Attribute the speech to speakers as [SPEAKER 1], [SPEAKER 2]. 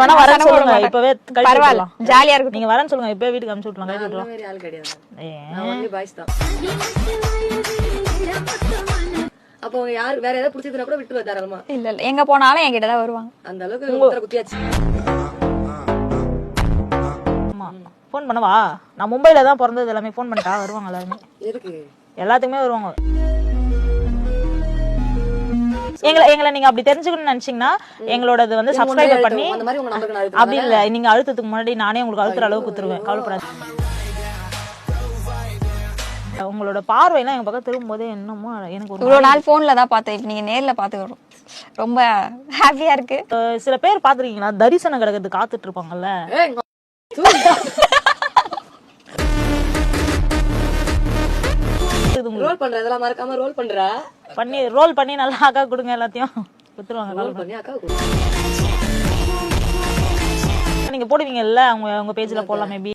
[SPEAKER 1] வேணா சொல்லுங்க. இப்பவே
[SPEAKER 2] பரவாயில்ல. ஜாலியா இருக்கும்
[SPEAKER 1] நீங்க வரேன்னு சொல்லுங்க. இப்பவே வீட்டுக்கு அனுப்பிச்சு விட்டுலாம் கழிச்சு விட்டுலாம்
[SPEAKER 3] கிடையாது அப்போ அவங்க யாரு வேற ஏதாவது பிடிச்சதுனா கூட தாராளமா.
[SPEAKER 2] இல்ல இல்ல. எங்க போனாலும் என்கிட்ட தான் வருவாங்க.
[SPEAKER 3] அந்த அளவுக்கு குத்தியாச்சு.
[SPEAKER 1] ஆமா. ஃபோன் பண்ணவா? நான் மும்பைல தான் பிறந்தது எல்லாமே ஃபோன் பண்ணிட்டா வருவாங்க எல்லாருமே. எல்லாத்துக்குமே வருவாங்க. எங்களை எங்களை நீங்க அப்படி தெரிஞ்சுக்கணும்னு நினைச்சீங்கன்னா எங்களோடது வந்து சப்ஸ்கிரைப் பண்ணி அப்படி இல்ல நீங்க அழுத்தத்துக்கு முன்னாடி நானே உங்களுக்கு அழுத்துற அளவுக்கு குத்துருவேன். கவலைப்படாது உங்களோட பார்வையெல்லாம் எங்க பக்கம் திரும்பும்போது என்னமோ எனக்கு ஒரு
[SPEAKER 2] இவ்வளவு நாள் போன்ல தான் பார்த்தேன். இப்ப நீங்க நேர்ல பாத்துக்கிறோம் ரொம்ப ஹாப்பியா இருக்கு.
[SPEAKER 1] சில பேர் பாத்துருக்கீங்களா தரிசனம் கிடக்கிறது காத்துட்டு இருப்பாங்கல்ல?
[SPEAKER 3] ரோல் பண்ற இதெல்லாம் மறக்காம ரோல் பண்ற.
[SPEAKER 1] பண்ணி ரோல் பண்ணி நல்லா அக்கா கொடுங்க எல்லாத்தையும். குத்துருவாங்க
[SPEAKER 3] ரோல் பண்ணி அக்கா
[SPEAKER 1] நீங்க போடுவீங்கல்ல அவங்க உங்க பேஜ்ல போடலாம் மேபி